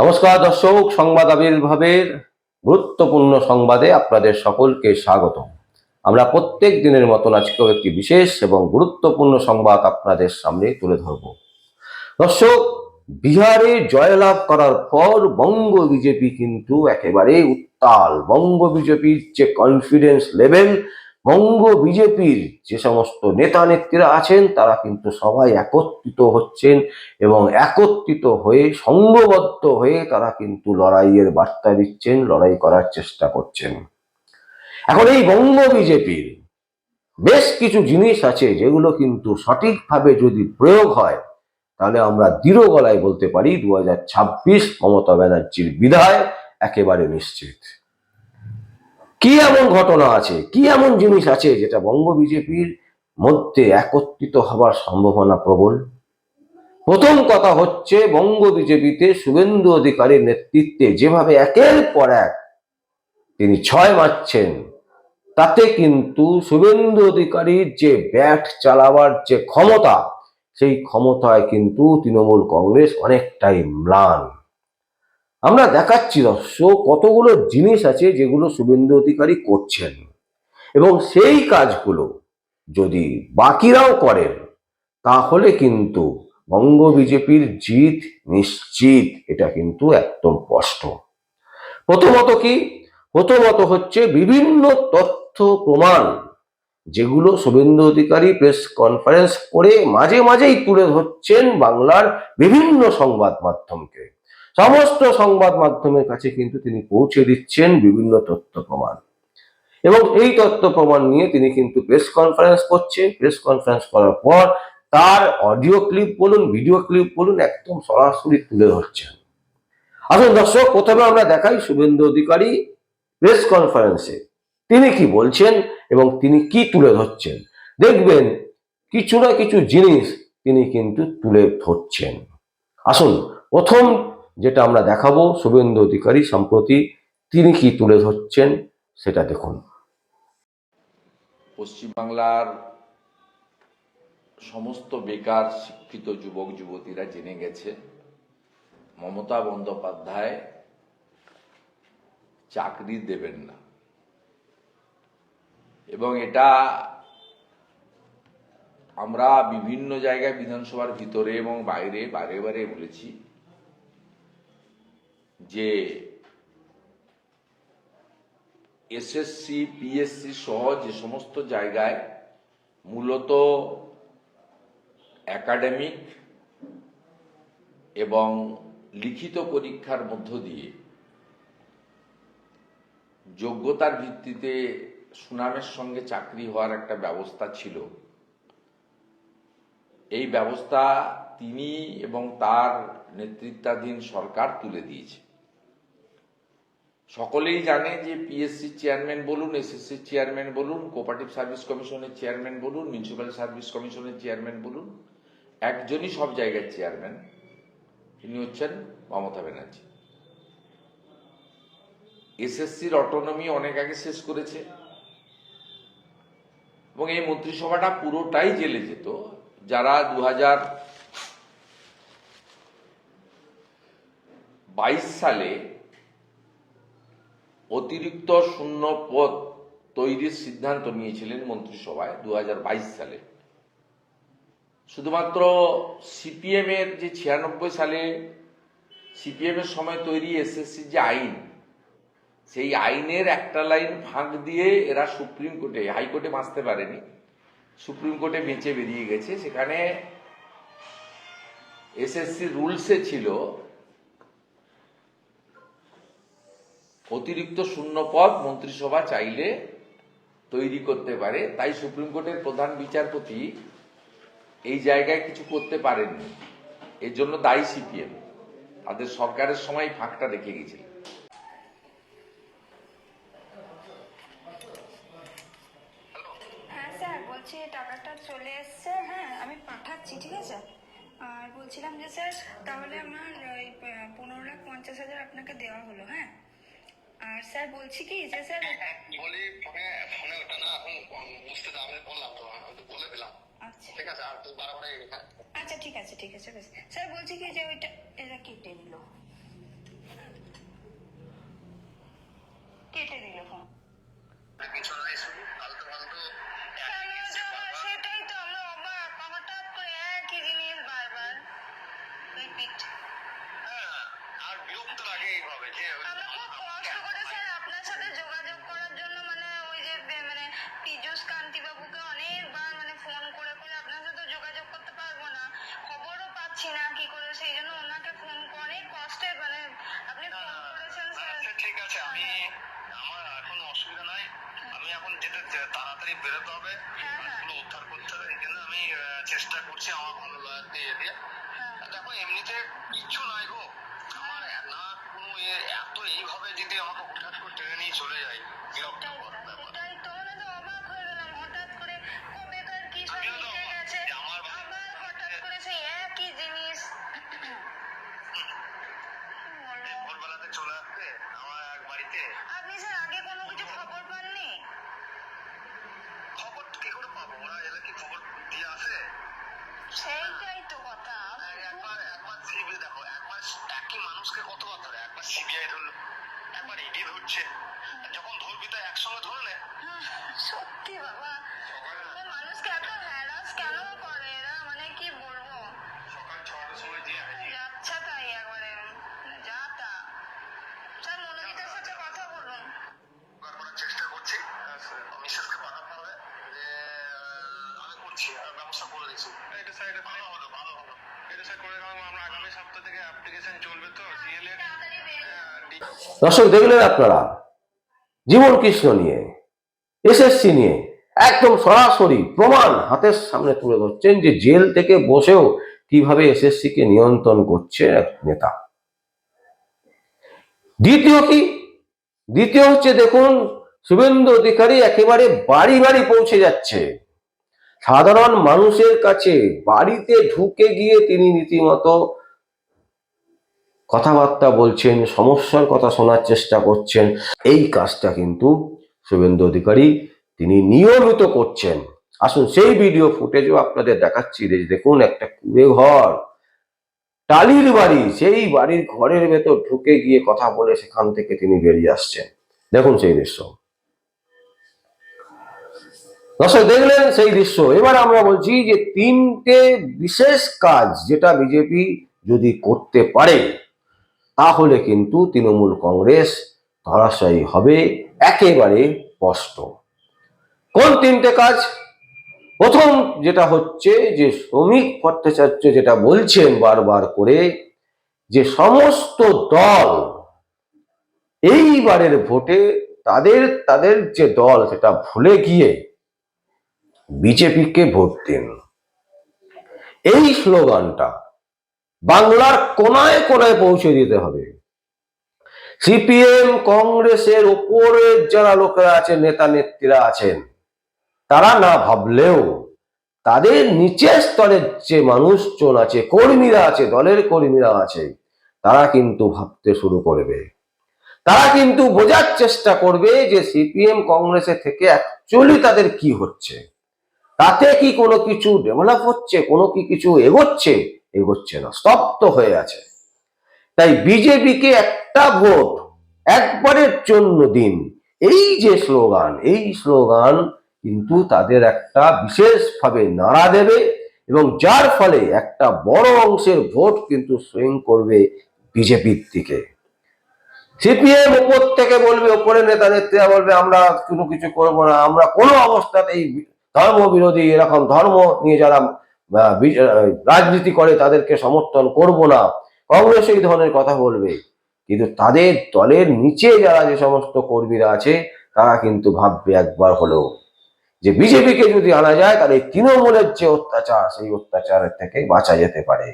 নমস্কার দর্শক, সংবাদ আবির্ভাবের গুরুত্বপূর্ণ সংবাদে আপনাদের সকলকে স্বাগত আমরা প্রত্যেক দিনের মতন আজকেও একটি বিশেষ এবং গুরুত্বপূর্ণ সংবাদ আপনাদের সামনে তুলে ধরব। দর্শক, বিহারে জয়লাভ করার পর বঙ্গ বিজেপি কিন্তু একেবারে উত্তাল। বঙ্গ বিজেপির যে কনফিডেন্স লেভেল বঙ্গ বিজেপির যে সমস্ত নেতা নেত্রীরা আছেন, তারা কিন্তু সবাই একত্রিত হচ্ছেন এবং একত্রিত হয়ে, সংঘবদ্ধ হয়ে তারা কিন্তু লড়াইয়ের বার্তা দিচ্ছেন, লড়াই করার চেষ্টা করছেন। এখন এই বঙ্গ বিজেপির বেশ কিছু জিনিস আছে যেগুলো কিন্তু সঠিকভাবে যদি প্রয়োগ হয়, তাহলে আমরা দৃঢ় গলায় বলতে পারি, দু হাজার ছাব্বিশ মমতা ব্যানার্জির বিদায় একেবারে নিশ্চিত। কি এমন ঘটনা আছে? কি এমন জিনিস আছে যেটা বঙ্গ বিজেপির মধ্যে একত্রিত হবার সম্ভাবনা প্রবল? প্রথম কথা হচ্ছে বঙ্গ বিজেপিতে শুভেন্দু অধিকারীর নেতৃত্বে যেভাবে একের পর এক তিনি ছয় মারছেন, তাতে কিন্তু শুভেন্দু অধিকারীর যে ব্যাট চালাবার যে ক্ষমতা, সেই ক্ষমতায় কিন্তু তৃণমূল কংগ্রেস অনেকটাই ম্লান। আমরা দেখাচ্ছি দর্শক কতগুলো জিনিস আছে যেগুলো শুভেন্দু অধিকারী করছেন। এবং সেই কাজগুলো যদি বাকিরাও করেন, তাহলে কিন্তু বঙ্গ বিজেপির জিত নিশ্চিত। এটা কিন্তু একদম স্পষ্ট। প্রথমত কি? প্রথমত হচ্ছে বিভিন্ন তথ্য প্রমাণ যেগুলো শুভেন্দু অধিকারী প্রেস কনফারেন্স করে মাঝে মাঝেই তুলে ধরছেন বাংলার বিভিন্ন সংবাদ মাধ্যমকে। সমস্ত সংবাদ মাধ্যমের কাছে কিন্তু তিনি পৌঁছে দিচ্ছেন বিভিন্ন তথ্য প্রমাণ। এবং এই তথ্য প্রমাণ নিয়ে তিনি কিন্তু প্রেস কনফারেন্স করছেন। প্রেস কনফারেন্স করার পর তার অডিও ক্লিপ বলুন ভিডিও ক্লিপ বলুন একদম সরাসরি তুলে ধরছেন। আসুন দর্শক, প্রথমে আমরা দেখাই শুভেন্দু অধিকারী প্রেস কনফারেন্সে তিনি কি বলছেন এবং তিনি কি তুলে ধরছেন? দেখবেন কিছু না কিছু জিনিস তিনি কিন্তু তুলে ধরছেন। আসুন, প্রথম যেটা আমরা দেখাবো শুভেন্দু অধিকারী সম্প্রতি তিনি কি তুলে ধরছেন সেটা দেখুন। পশ্চিমবাংলার সমস্ত বেকার, শিক্ষিত যুবক, যুবতীরা জেনে গেছে, মমতা বন্দ্যোপাধ্যায় চাকরি দেবেন না। এবং এটা আমরা বিভিন্ন জায়গায় বিধানসভার ভিতরে এবং বাইরে, বারে বারে বলেছি যে এসএসসি পিএসসি সহ যে সমস্ত জায়গায় মূলত একাডেমিক এবং লিখিত পরীক্ষার মধ্য দিয়ে যোগ্যতার ভিত্তিতে সুনামের সঙ্গে চাকরি হওয়ার একটা ব্যবস্থা ছিল। এই ব্যবস্থা তিনি এবং তার নেতৃত্বাধীন সরকার তুলে দিয়েছে। সকলেই জানে যে পিএসসি চেয়ারম্যান বলুন এসএসসি চেয়ারম্যান বলুন কোপারেটিভ সার্ভিস কমিশনের চেয়ারম্যান বলুন মিউনিসিপ্যাল সার্ভিস কমিশনের চেয়ারম্যান বলুন, একজনই সব জায়গার চেয়ারম্যান তিনি হচ্ছেন মমতা ব্যানার্জি। এসএসসির অটোনমি অনেক আগে শেষ করেছে। এবং এই মন্ত্রিসভাটা পুরোটাই জেলে যেত। যারা দু বাইশ সালে অতিরিক্ত শূন্য পদ তৈরির সিদ্ধান্ত নিয়েছিলেন মন্ত্রিসভায় দু হাজার বাইশ সালে। শুধুমাত্র সিপিএম এর যে ছিয়ানব্বই সালে সিপিএম এর সময় তৈরি এসএসসি যে আইন, সেই আইনের একটা লাইন ফাঁক দিয়ে এরা সুপ্রিম কোর্টে, হাইকোর্টে বাঁচতে পারেনি। সুপ্রিম কোর্টে বেঁচে বেরিয়ে গেছে। সেখানে এসএসসি রুলসে ছিল অতিরিক্ত শূন্য পদ মন্ত্রিসভা চাইলে তৈরি করতে পারে। তাই সুপ্রিম কোর্টের প্রধান বিচারপতি এই জায়গায় কিছু করতে পারেননি। এর জন্য দায়ী সিপিএম। তাদের সরকারের সময় ফাঁকটা রেখে গেছিল। হ্যাঁ টাকাটা চলে এসছে। হ্যাঁ আমি পাঠাচ্ছি, ঠিক আছে? আর বলছিলাম যে স্যার, তাহলে আমার পনেরো লাখ পঞ্চাশ হাজার আপনাকে দেওয়া হলো হ্যাঁ? আর স্যার বলছি কি যে স্যার হ্যাঁ, হ্যাঁ, বলি ফোনে ফোনে ওটা না এখন বুঝতে দাও আমি বললাম তো বলে দিলাম। আচ্ছা। ঠিক আছে আর তুই বারবার হ্যাঁ। আচ্ছা ঠিক আছে ঠিক আছে বেশ। স্যার বলছি কি যে ওইটা এরা কেটে দিল। কেটে দিল ফোন। আচ্ছা, সেটাই তো আমরা অবাক। হঠাৎ করে বারবার। আর বিরক্ত লাগে এইভাবে যে কষ্ট করে স্যার আপনার সাথে যোগাযোগ করার জন্য মানে ওই যে মানে পীযূষ কান্তি বাবুকে অনেকবার মানে ফোন করে করে আপনার সাথে যোগাযোগ করতে পারব না। খবরও পাচ্ছি না কি করে সেই জন্য ওনাকে ফোন করে। কষ্টে মানে আপনি ফোন করেছেন স্যার। আচ্ছা ঠিক আছে আমি আমার এখন অসুবিধা নাই। আমি এখন যেতে তাড়াতাড়ি বেরোতে হবে। হ্যাঁ, হ্যাঁ। কাজগুলো উদ্ধার করতে হবে এই জন্য আমি চেষ্টা করছি আমার ভালো লাগতে দিয়ে হ্যাঁ। দেখো এমনিতে কিচ্ছু নাই গো আমার না কোনো ইয়ে এত এইভাবে যদি আমাকে হঠাৎ করে টেনে নিয়ে চলে যায় বিরক্ত একবার সিবিআই ধরলো। একবার ইডি ধরছে যখন ধরবি তো একসঙ্গে ধরলে হ্যাঁ, সত্যি বাবা। মানে মানুষকে এত হ্যারাস কেন করে? এরা মানে কি বলব? সকাল ছটার সময় দিয়ে আসি যাচ্ছে তাই একবারে। যা তা। স্যার মনোজিতের সাথে কথা বলুন। করার চেষ্টা করছি। মিসেসকে পাঠাতে হবে। যে আমি করছি। ব্যবস্থা করে দিচ্ছি এটা এটা ভালো হলো ভালো হলো। এটা স্যার করে দিলাম আমরা আগামী সপ্তাহ থেকে অ্যাপ্লিকেশন চলবে তো ডিএলএড তাড়াতাড়ি বেরিয়ে দর্শক দেখলেন আপনারা জীবন কৃষ্ণ নিয়ে এসএসসি নিয়ে একদম সরাসরি প্রমাণ হাতের সামনে তুলে ধরছেন যে জেল থেকে বসেও কীভাবে এসএসসি কে নিয়ন্ত্রণ করছে এক নেতা। দ্বিতীয় কি? দ্বিতীয় হচ্ছে দেখুন শুভেন্দু অধিকারী একেবারে বাড়ি বাড়ি পৌঁছে যাচ্ছে। সাধারণ মানুষের কাছে বাড়িতে ঢুকে গিয়ে তিনি রীতিমতো কথাবার্তা বলছেন, সমস্যার কথা শোনার চেষ্টা করছেন। এই কাজটা কিন্তু শুভেন্দু অধিকারী তিনি নিয়মিত করছেন। আসুন, সেই ভিডিও ফুটেজও আপনাদের দেখাচ্ছি। দেখুন, একটা কুড়ে ঘর, টালির বাড়ি, সেই বাড়ির ঘরের ভেতর ঢুকে গিয়ে কথা বলে সেখান থেকে তিনি বেরিয়ে আসছেন। দেখুন সেই দৃশ্য। দর্শক, দেখলেন সেই দৃশ্য। এবার আমরা বলছি যে তিনটে বিশেষ কাজ যেটা বিজেপি যদি করতে পারে, তাহলে কিন্তু তৃণমূল কংগ্রেস ধরাশায়ী হবে একেবারে স্পষ্ট। কোন তিনটে কাজ? প্রথম যেটা হচ্ছে যে শ্রমিক ভট্টাচার্য যেটা বলছেন বারবার করে, যে সমস্ত দল এইবারের ভোটে তাদের তাদের যে দল, সেটা ভুলে গিয়ে বিজেপিকে ভোট দিন। এই স্লোগানটা বাংলার কোনায় কোনায় পৌঁছে দিতে হবে। সিপিএম কংগ্রেসের ওপরের যারা লোকেরা আছেন নেতা নেত্রীরা আছেন, তারা না ভাবলেও তাদের নিচের স্তরের যে মানুষজন আছে, কর্মীরা আছে, দলের কর্মীরা আছে, তারা কিন্তু ভাবতে শুরু করবে। তারা কিন্তু বোঝার চেষ্টা করবে যে সিপিএম কংগ্রেসের থেকে অ্যাকচুয়ালি তাদের কি হচ্ছে। তাতে কি কোনো কিছু ডেভেলপ হচ্ছে, কোনো কি কিছু এগোচ্ছে? এগোচ্ছে না, স্তব্ধ হয়ে আছে। তাই বিজেপিকে একটা ভোট একবারের জন্য দিন। এই যে স্লোগান, এই স্লোগান কিন্তু তাদের একটা বিশেষভাবে নাড়া দেবে এবং যার ফলে একটা বড় অংশের ভোট কিন্তু সুইং করবে বিজেপির দিকে। সিপিএম উপর থেকে বলবে ওপরে নেতা নেত্রীরা বলবে, আমরা কোনো কিছু করব না, আমরা কোনো অবস্থাতেই ধর্ম বিরোধী এরকম ধর্ম নিয়ে যারা রাজনীতি করে তাদেরকে সমর্থন করব না। কংগ্রেস এই ধরনের কথা বলবে। কিন্তু তাদের দলের নিচে যারা যে সমস্ত কর্মীরা আছে, তারা কিন্তু ভাববে একবার হলেও যে বিজেপিকে যদি আনা যায়, তাহলে তৃণমূলের যে অত্যাচার, সেই অত্যাচারের থেকে বাঁচা যেতে পারে।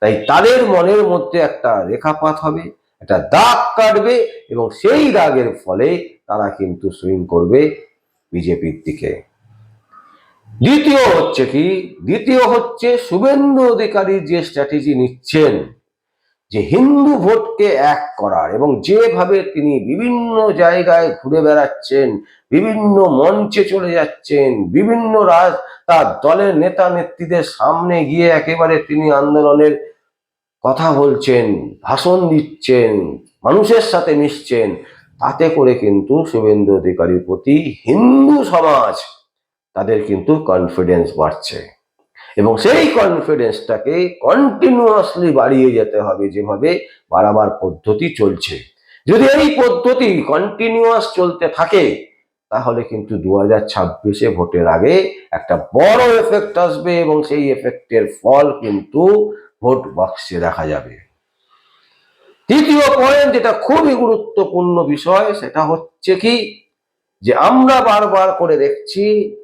তাই তাদের মনের মধ্যে একটা রেখাপাত হবে, একটা দাগ কাটবে এবং সেই দাগের ফলে তারা কিন্তু সুইং করবে বিজেপির দিকে। দ্বিতীয় হচ্ছে কি? দ্বিতীয় হচ্ছে শুভেন্দু অধিকারী যে স্ট্র্যাটেজি নিচ্ছেন, যে হিন্দু ভোটকে এক করার এবং যেভাবে তিনি বিভিন্ন জায়গায় ঘুরে বেড়াচ্ছেন, বিভিন্ন মঞ্চে চলে যাচ্ছেন, বিভিন্ন রাজ, তার দলের নেতা নেত্রীদের সামনে গিয়ে একেবারে তিনি আন্দোলনের কথা বলছেন, ভাষণ দিচ্ছেন, মানুষের সাথে মিশছেন, তাতে করে কিন্তু শুভেন্দু অধিকারীর প্রতি হিন্দু সমাজ তাদের কিন্তু কনফিডেন্স বাড়ছে। এবং সেই কনফিডেন্সটাকে কন্টিনিউয়াসলি বাড়িয়ে যেতে হবে যেভাবে বাড়াবার পদ্ধতি চলছে। যদি এই পদ্ধতি কন্টিনিউয়াস চলতে থাকে, তাহলে কিন্তু দু হাজার ছাব্বিশে ভোটের আগে একটা বড় এফেক্ট আসবে এবং সেই এফেক্টের ফল কিন্তু ভোট বাক্সে দেখা যাবে। তৃতীয় পয়েন্ট যেটা খুবই গুরুত্বপূর্ণ বিষয়, সেটা হচ্ছে কি? যে আমরা বারবার করে দেখছি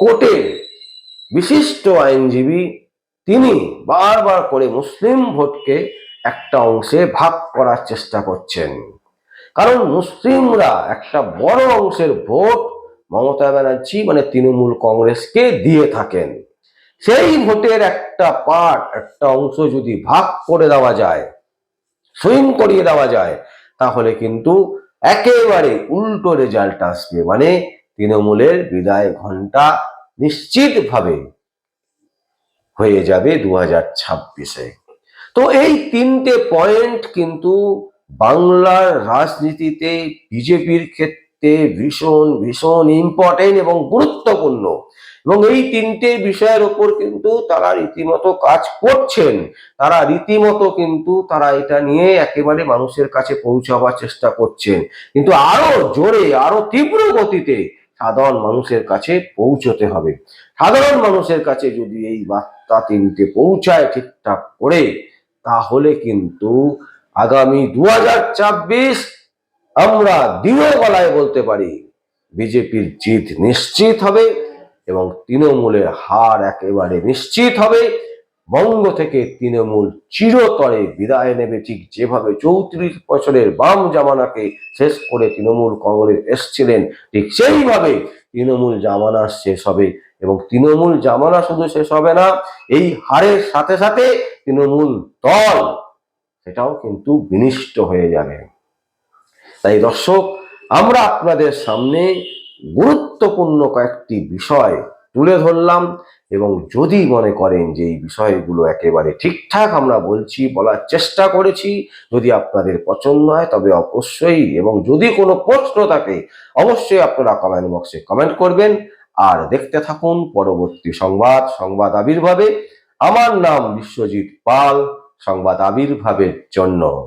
কোর্টের বিশিষ্ট আইনজীবী তিনি বারবার করে মুসলিম ভোটকে একটা অংশে ভাগ করার চেষ্টা করছেন। কারণ মুসলিমরা একটা বড় অংশের ভোট মমতা ব্যানার্জি মানে তৃণমূল কংগ্রেসকে দিয়ে থাকেন। সেই ভোটের একটা পার্ট, একটা অংশ যদি ভাগ করে দেওয়া যায় সুইং করিয়ে দেওয়া যায়, তাহলে কিন্তু একেবারে উল্টো রেজাল্ট আসবে। মানে তৃণমূলের বিদায় ঘণ্টা নিশ্চিতভাবে হয়ে যাবে দু হাজার ছাব্বিশে। তো এই তিনটে পয়েন্ট কিন্তু বাংলার রাজনীতিতে বিজেপির ক্ষেত্রে ভীষণ ভীষণ ইম্পর্টেন্ট এবং গুরুত্বপূর্ণ। এবং এই তিনটে বিষয়ের ওপর কিন্তু তারা রীতিমতো কাজ করছেন। তারা রীতিমতো কিন্তু তারা এটা নিয়ে একেবারে মানুষের কাছে পৌঁছাবার চেষ্টা করছেন। কিন্তু আরও জোরে, আরও তীব্র গতিতে সাধারণ মানুষের কাছে পৌঁছতে হবে। সাধারণ মানুষের কাছে যদি এই বার্তা তিনটে পৌঁছায় ঠিকঠাক করে, তাহলে কিন্তু আগামী দু আমরা দৃঢ় গলায় বলতে পারি, বিজেপির জিত নিশ্চিত হবে এবং তৃণমূলের হার একেবারে নিশ্চিত হবে। বঙ্গ থেকে তৃণমূল চিরতরে বিদায় নেবে ঠিক যেভাবে চৌত্রিশ বছরের বাম জামানাকে শেষ করে তৃণমূল কংগ্রেস এসছিলেন, ঠিক সেইভাবে তৃণমূল জামানা শেষ হবে এবং তৃণমূল জামানা শুধু শেষ হবে না, এই হারের সাথে সাথে তৃণমূল দল সেটাও কিন্তু বিনিষ্ট হয়ে যাবে। তাই দর্শক, আমরা আপনাদের সামনে গুরুত্বপূর্ণ কয়েকটি বিষয় তুলে ধরলাম। এবং যদি মনে করেন যে এই বিষয়গুলো একেবারে ঠিকঠাক আমরা বলছি, বলার চেষ্টা করেছি, যদি আপনাদের পছন্দ হয় তবে অবশ্যই এবং যদি কোনো প্রশ্ন থাকে, অবশ্যই আপনারা কমেন্ট বক্সে কমেন্ট করবেন। আর দেখতে থাকুন পরবর্তী সংবাদ সংবাদ আবির্ভাবে। আমার নাম বিশ্বজিৎ পাল, সংবাদ আবির্ভাবের জন্য।